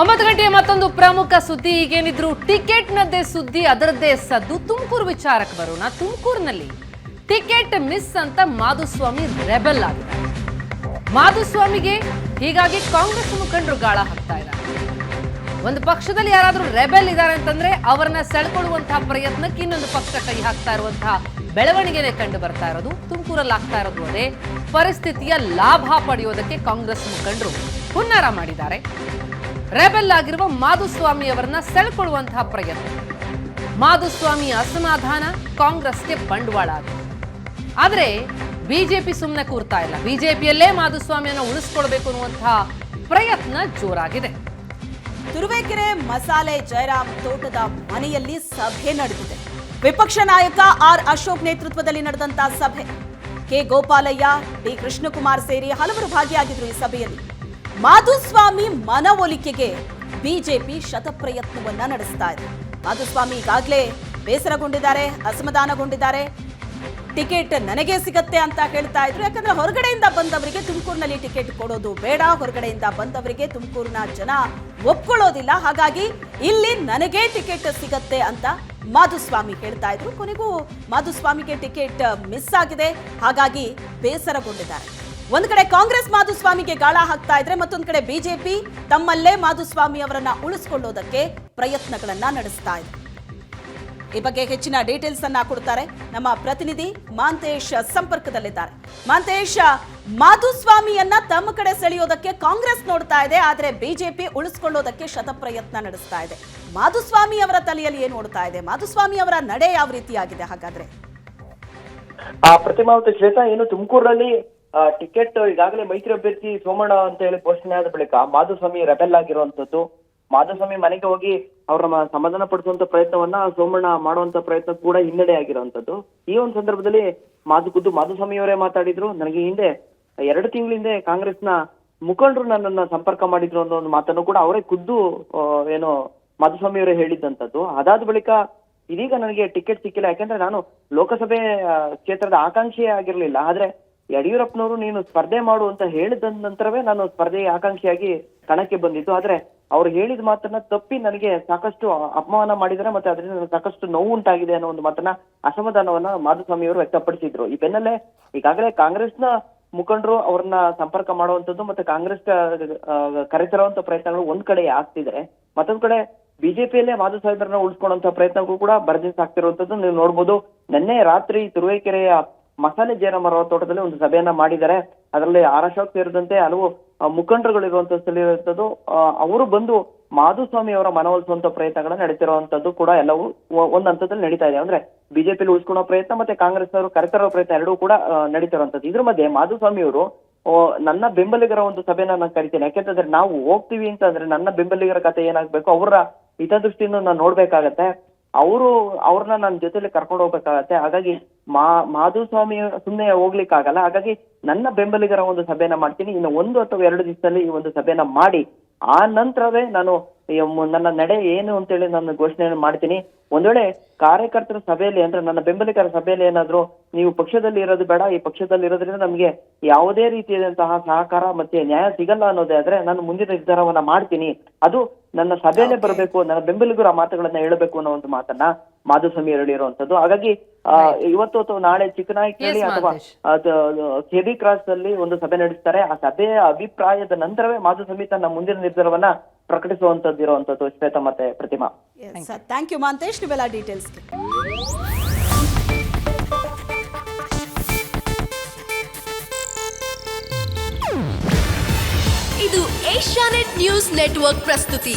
ಒಂಬತ್ತು ಗಂಟೆಯ ಮತ್ತೊಂದು ಪ್ರಮುಖ ಸುದ್ದಿ. ಈಗೇನಿದ್ರು ಟಿಕೆಟ್ನದ್ದೇ ಸುದ್ದಿ, ಅದರದ್ದೇ ಸದ್ದು. ತುಮಕೂರು ವಿಚಾರಕ್ಕೆ ಬರೋಣ. ತುಮಕೂರಿನಲ್ಲಿ ಟಿಕೆಟ್ ಮಿಸ್ ಅಂತ ಮಾಧುಸ್ವಾಮಿ ರೆಬೆಲ್ ಆಗಿದ್ದಾರೆ. ಮಾಧುಸ್ವಾಮಿಗೆ ಹೀಗಾಗಿ ಕಾಂಗ್ರೆಸ್ ಮುಖಂಡರು ಗಾಳ ಹಾಕ್ತಾ ಇದ್ದಾರೆ. ಒಂದು ಪಕ್ಷದಲ್ಲಿ ಯಾರಾದರೂ ರೆಬೆಲ್ ಇದ್ದಾರೆ ಅಂತಂದ್ರೆ ಅವರನ್ನ ಸೆಳ್ಕೊಳ್ಳುವಂತಹ ಪ್ರಯತ್ನಕ್ಕೆ ಇನ್ನೊಂದು ಪಕ್ಷ ಕೈ ಹಾಕ್ತಾ ಇರುವಂತಹ ಬೆಳವಣಿಗೆನೆ ಕಂಡು ಬರ್ತಾ ಇರೋದು. ತುಮಕೂರಲ್ಲಿ ಆಗ್ತಾ ಇರೋದು ಅದೇ. ಪರಿಸ್ಥಿತಿಯ ಲಾಭ ಪಡೆಯೋದಕ್ಕೆ ಕಾಂಗ್ರೆಸ್ ಮುಖಂಡರು ಹುನ್ನಾರ ಮಾಡಿದ್ದಾರೆ. ರೆಬೆಲ್ ಆಗಿರುವ ಮಾಧುಸ್ವಾಮಿ ಅವರನ್ನ ಸೆಳ್ಕೊಳ್ಳುವಂತಹ ಪ್ರಯತ್ನ. ಮಾಧುಸ್ವಾಮಿ ಅಸಮಾಧಾನ, ಕಾಂಗ್ರೆಸ್ಗೆ ಬಂಡವಾಳ ಆಗಿದೆ ಆದ್ರೆ ಬಿಜೆಪಿ ಸುಮ್ಮನೆ ಕೂರ್ತಾ ಇಲ್ಲ. ಬಿಜೆಪಿಯಲ್ಲೇ ಮಾಧುಸ್ವಾಮಿಯನ್ನು ಉಳಿಸ್ಕೊಳ್ಬೇಕು ಅನ್ನುವಂತಹ ಪ್ರಯತ್ನ ಜೋರಾಗಿದೆ. ತುರುವೇಕೆರೆ ಮಸಾಲೆ ಜಯರಾಮ್ ತೋಟದ ಮನೆಯಲ್ಲಿ ಸಭೆ ನಡೆದಿದೆ. ವಿಪಕ್ಷ ನಾಯಕ ಆರ್ ಅಶೋಕ್ ನೇತೃತ್ವದಲ್ಲಿ ನಡೆದಂತಹ ಸಭೆ. ಕೆ ಗೋಪಾಲಯ್ಯ, ಡಿ ಕೃಷ್ಣಕುಮಾರ್ ಸೇರಿ ಹಲವರು ಭಾಗಿಯಾಗಿದ್ರು ಈ ಸಭೆಯಲ್ಲಿ. ಮಾಧುಸ್ವಾಮಿ ಮನವೊಲಿಕೆಗೆ ಬಿಜೆಪಿ ಶತಪ್ರಯತ್ನವನ್ನ ನಡೆಸ್ತಾ ಇದೆ. ಮಾಧುಸ್ವಾಮಿ ಈಗಾಗಲೇ ಬೇಸರಗೊಂಡಿದ್ದಾರೆ, ಅಸಮಾಧಾನಗೊಂಡಿದ್ದಾರೆ. ಟಿಕೆಟ್ ನನಗೆ ಸಿಗತ್ತೆ ಅಂತ ಹೇಳ್ತಾ ಇದ್ರು. ಯಾಕಂದ್ರೆ ಹೊರಗಡೆಯಿಂದ ಬಂದವರಿಗೆ ತುಮಕೂರಿನಲ್ಲಿ ಟಿಕೆಟ್ ಕೊಡೋದು ಬೇಡ. ಹೊರಗಡೆಯಿಂದ ಬಂದವರಿಗೆ ತುಮಕೂರಿನ ಜನ ಒಪ್ಕೊಳ್ಳೋದಿಲ್ಲ. ಹಾಗಾಗಿ ಇಲ್ಲಿ ನನಗೆ ಟಿಕೆಟ್ ಸಿಗತ್ತೆ ಅಂತ ಮಾಧುಸ್ವಾಮಿ ಹೇಳ್ತಾ ಇದ್ರು. ಕೊನೆಗೂ ಮಾಧುಸ್ವಾಮಿಗೆ ಟಿಕೆಟ್ ಮಿಸ್ ಆಗಿದೆ. ಹಾಗಾಗಿ ಬೇಸರಗೊಂಡಿದ್ದಾರೆ. ಒಂದ್ ಕಡೆ ಕಾಂಗ್ರೆಸ್ ಮಾಧುಸ್ವಾಮಿಗೆ ಗಾಳ ಹಾಕ್ತಾ ಇದ್ರೆ ಮತ್ತೊಂದು ಕಡೆ ಬಿಜೆಪಿ ತಮ್ಮಲ್ಲೇ ಮಾಧುಸ್ವಾಮಿ ಅವರನ್ನ ಉಳಿಸ್ಕೊಳ್ಳೋದಕ್ಕೆ ಪ್ರಯತ್ನಗಳನ್ನ ನಡೆಸ್ತಾ ಇದೆ. ಈ ಬಗ್ಗೆ ಹೆಚ್ಚಿನ ಡೀಟೇಲ್ಸ್ ಅನ್ನ ಕೊಡ್ತಾರೆ ನಮ್ಮ ಪ್ರತಿನಿಧಿ ಮಾಂತೇಶ್ ಸಂಪರ್ಕದಲ್ಲಿದ್ದಾರೆ. ಮಾಂತೇಶ್, ಮಾಧುಸ್ವಾಮಿಯನ್ನ ತಮ್ಮ ಕಡೆ ಸೆಳೆಯೋದಕ್ಕೆ ಕಾಂಗ್ರೆಸ್ ನೋಡ್ತಾ ಇದೆ, ಆದ್ರೆ ಬಿಜೆಪಿ ಉಳಿಸ್ಕೊಳ್ಳೋದಕ್ಕೆ ಶತಪ್ರಯತ್ನ ನಡೆಸ್ತಾ ಇದೆ. ಮಾಧುಸ್ವಾಮಿ ಅವರ ತಲೆಯಲ್ಲಿ ಏನ್ ನೋಡ್ತಾ ಇದೆ? ಮಾಧುಸ್ವಾಮಿ ಅವರ ನಡೆ ಯಾವ ರೀತಿಯಾಗಿದೆ ಹಾಗಾದ್ರೆ? ಆ ಪ್ರತಿಮಾ ಮತ್ತು ಶ್ವೇತಾ ಏನು ತುಮಕೂರಲ್ಲಿ ಟಿಕೆಟ್ ಈಗಾಗಲೇ ಮೈತ್ರಿ ಅಭ್ಯರ್ಥಿ ಸೋಮಣ್ಣ ಅಂತ ಹೇಳಿ ಘೋಷಣೆ ಆದ ಬಳಿಕ ಮಾಧುಸ್ವಾಮಿ ರೆಬೆಲ್ ಆಗಿರುವಂತದ್ದು ಮಾಧುಸ್ವಾಮಿ ಮನೆಗೆ ಹೋಗಿ ಅವರ ಸಮಾಧಾನ ಪಡಿಸುವಂತ ಪ್ರಯತ್ನವನ್ನ ಸೋಮಣ್ಣ ಮಾಡುವಂತ ಪ್ರಯತ್ನ ಕೂಡ ಹಿನ್ನಡೆ ಆಗಿರುವಂತದ್ದು ಈ ಒಂದು ಸಂದರ್ಭದಲ್ಲಿ ಮಾಧು ಖುದ್ದು ಮಾಧುಸ್ವಾಮಿ ಅವರೇ ಮಾತಾಡಿದ್ರು. ನನಗೆ ಹಿಂದೆ ಎರಡು ತಿಂಗಳ ಹಿಂದೆ ಕಾಂಗ್ರೆಸ್ನ ಮುಖಂಡರು ನನ್ನನ್ನ ಸಂಪರ್ಕ ಮಾಡಿದ್ರು ಅನ್ನೋ ಒಂದು ಮಾತನ್ನು ಕೂಡ ಅವರೇ ಖುದ್ದು ಏನು ಮಾಧುಸ್ವಾಮಿ ಅವರೇ ಹೇಳಿದ್ದಂಥದ್ದು. ಅದಾದ ಬಳಿಕ ಇದೀಗ ನನಗೆ ಟಿಕೆಟ್ ಸಿಕ್ಕಿಲ್ಲ. ಯಾಕಂದ್ರೆ ನಾನು ಲೋಕಸಭೆ ಕ್ಷೇತ್ರದ ಆಕಾಂಕ್ಷಿಯೇ ಆಗಿರ್ಲಿಲ್ಲ. ಆದ್ರೆ ಯಡಿಯೂರಪ್ಪನವರು ನೀನು ಸ್ಪರ್ಧೆ ಮಾಡು ಅಂತ ಹೇಳಿದ ನಂತರವೇ ನಾನು ಸ್ಪರ್ಧೆಯ ಆಕಾಂಕ್ಷಿಯಾಗಿ ಕಣಕ್ಕೆ ಬಂದಿದ್ದು. ಆದ್ರೆ ಅವ್ರು ಹೇಳಿದ ಮಾತನ್ನ ತಪ್ಪಿ ನನಗೆ ಸಾಕಷ್ಟು ಅಪಮಾನ ಮಾಡಿದರೆ ಮತ್ತೆ ಅದರಿಂದ ಸಾಕಷ್ಟು ನೋವು ಉಂಟಾಗಿದೆ ಅನ್ನೋ ಒಂದು ಮಾತನ್ನ ಅಸಮಾಧಾನವನ್ನ ಮಾಧುಸ್ವಾಮಿ ಅವರು ವ್ಯಕ್ತಪಡಿಸಿದ್ರು. ಈ ಬೆನ್ನಲ್ಲೇ ಈಗಾಗಲೇ ಕಾಂಗ್ರೆಸ್ನ ಮುಖಂಡರು ಅವ್ರನ್ನ ಸಂಪರ್ಕ ಮಾಡುವಂತದ್ದು ಮತ್ತೆ ಕಾಂಗ್ರೆಸ್ ಕರೆತರುವಂತ ಪ್ರಯತ್ನಗಳು ಒಂದ್ ಕಡೆ ಆಗ್ತಿದೆ. ಮತ್ತೊಂದ್ ಕಡೆ ಬಿಜೆಪಿಯಲ್ಲೇ ಮಾಧು ಸಾಹೇಬ್ರನ್ನ ಪ್ರಯತ್ನಗಳು ಕೂಡ ಬರ್ದಿಸ್ ಆಗ್ತಿರುವಂತದ್ದು ನೀವು ನೋಡ್ಬೋದು. ನಿನ್ನೆ ರಾತ್ರಿ ತುರುವೇಕೆರೆಯ ಮಸಾಲೆ ಜಯರಾಮರ ತೋಟದಲ್ಲಿ ಒಂದು ಸಭೆಯನ್ನ ಮಾಡಿದ್ದಾರೆ. ಅದರಲ್ಲಿ ಆರ್ ಅಶೋಕ್ ಸೇರಿದಂತೆ ಹಲವು ಮುಖಂಡರುಗಳಿರುವಂತಹ ಸ್ಥಳ ಇರುವಂತದ್ದು ಅವರು ಬಂದು ಮಾಧುಸ್ವಾಮಿ ಅವರ ಮನವೊಲಿಸುವಂತ ಪ್ರಯತ್ನಗಳನ್ನ ನಡೀತಿರುವಂತದ್ದು ಕೂಡ ಎಲ್ಲವೂ ಒಂದ್ ಹಂತದಲ್ಲಿ ನಡೀತಾ ಇದೆ. ಅಂದ್ರೆ ಬಿಜೆಪಿಲಿ ಉಳಿಸ್ಕೊಳ್ಳೋ ಪ್ರಯತ್ನ ಮತ್ತೆ ಕಾಂಗ್ರೆಸ್ ಅವರು ಕರೆತರೋ ಪ್ರಯತ್ನ ಎರಡೂ ಕೂಡ ನಡೀತಿರುವಂತದ್ದು. ಇದ್ರ ಮಧ್ಯೆ ಮಾಧುಸ್ವಾಮಿ ಅವರು ನನ್ನ ಬೆಂಬಲಿಗರ ಒಂದು ಸಭೆನ ನಾನು ಕರಿತೇನೆ. ಯಾಕೆಂತಂದ್ರೆ ನಾವು ಹೋಗ್ತೀವಿ ಅಂತಂದ್ರೆ ನನ್ನ ಬೆಂಬಲಿಗರ ಕತೆ ಏನಾಗ್ಬೇಕು? ಅವರ ಹಿತದೃಷ್ಟಿಯನ್ನು ನಾನು ನೋಡ್ಬೇಕಾಗತ್ತೆ. ಅವರು, ಅವ್ರನ್ನ ನನ್ನ ಜೊತೆಲಿ ಕರ್ಕೊಂಡು ಹೋಗ್ಬೇಕಾಗತ್ತೆ. ಹಾಗಾಗಿ ಮಾ ಮಾಧುಸ್ವಾಮಿ ಸುಮ್ಮನೆ ಹೋಗ್ಲಿಕ್ಕಾಗಲ್ಲ. ಹಾಗಾಗಿ ನನ್ನ ಬೆಂಬಲಿಗರ ಒಂದು ಸಭೆಯನ್ನ ಮಾಡ್ತೀನಿ. ಇನ್ನು ಒಂದು ಅಥವಾ ಎರಡು ದಿವಸದಲ್ಲಿ ಈ ಒಂದು ಸಭೆಯನ್ನ ಮಾಡಿ ಆ ನಂತರವೇ ನಾನು ನನ್ನ ನಡೆ ಏನು ಅಂತೇಳಿ ನಾನು ಘೋಷಣೆಯನ್ನು ಮಾಡ್ತೀನಿ. ಒಂದ್ ವೇಳೆ ಕಾರ್ಯಕರ್ತರ ಸಭೆಯಲ್ಲಿ ಅಂದ್ರೆ ನನ್ನ ಬೆಂಬಲಿಗರ ಸಭೆಯಲ್ಲಿ ಏನಾದ್ರು ನೀವು ಪಕ್ಷದಲ್ಲಿ ಇರೋದು ಬೇಡ. ಈ ಪಕ್ಷದಲ್ಲಿ ಇರೋದ್ರಿಂದ ನಮಗೆ ಯಾವುದೇ ರೀತಿಯಾದಂತಹ ಸಹಕಾರ ಮತ್ತೆ ನ್ಯಾಯ ಸಿಗಲ್ಲ ಅನ್ನೋದೇ ಆದ್ರೆ ನಾನು ಮುಂದಿನ ನಿರ್ಧಾರವನ್ನ ಮಾಡ್ತೀನಿ. ಅದು ನನ್ನ ಸಭೆಯಲ್ಲೇ ಬರಬೇಕು ನನ್ನ ಬೆಂಬಲಿಗರ ಮಾತುಗಳನ್ನ ಹೇಳಬೇಕು ಅನ್ನೋ ಒಂದು ಮಾತನ್ನ ಮಾಧುಸ್ವಾಮಿ ಹೇಳಿರುವಂತದ್ದು ಹಾಗಾಗಿ ಇವತ್ತು ಅಥವಾ ನಾಳೆ ಚಿಕ್ಕನಾಯಕನಹಳ್ಳಿ Yes, ಅಥವಾ ಕೆಬಿ ಕ್ರಾಸ್ ಅಲ್ಲಿ ಒಂದು ಸಭೆ ನಡೆಸ್ತಾರೆ. ಆ ಸಭೆಯ ಅಭಿಪ್ರಾಯದ ನಂತರವೇ ಮಾಧುಸ್ವಾಮಿ ತನ್ನ ಮುಂದಿನ ನಿರ್ಧಾರವನ್ನ ಪ್ರಕಟಿಸುವಂತದ್ದು ಇರುವಂತದ್ದು. ಶ್ವೇತ ಮತ್ತೆ ಪ್ರತಿಮಾ. ಥ್ಯಾಂಕ್ ಯು ಮಾಂತೇಶ್ ನೀವೆಲ್ಲ ಡೀಟೇಲ್ಸ್ ಇದು ಏಷ್ಯಾನೆಟ್ ನ್ಯೂಸ್ ನೆಟ್ವರ್ಕ್ ಪ್ರಸ್ತುತಿ.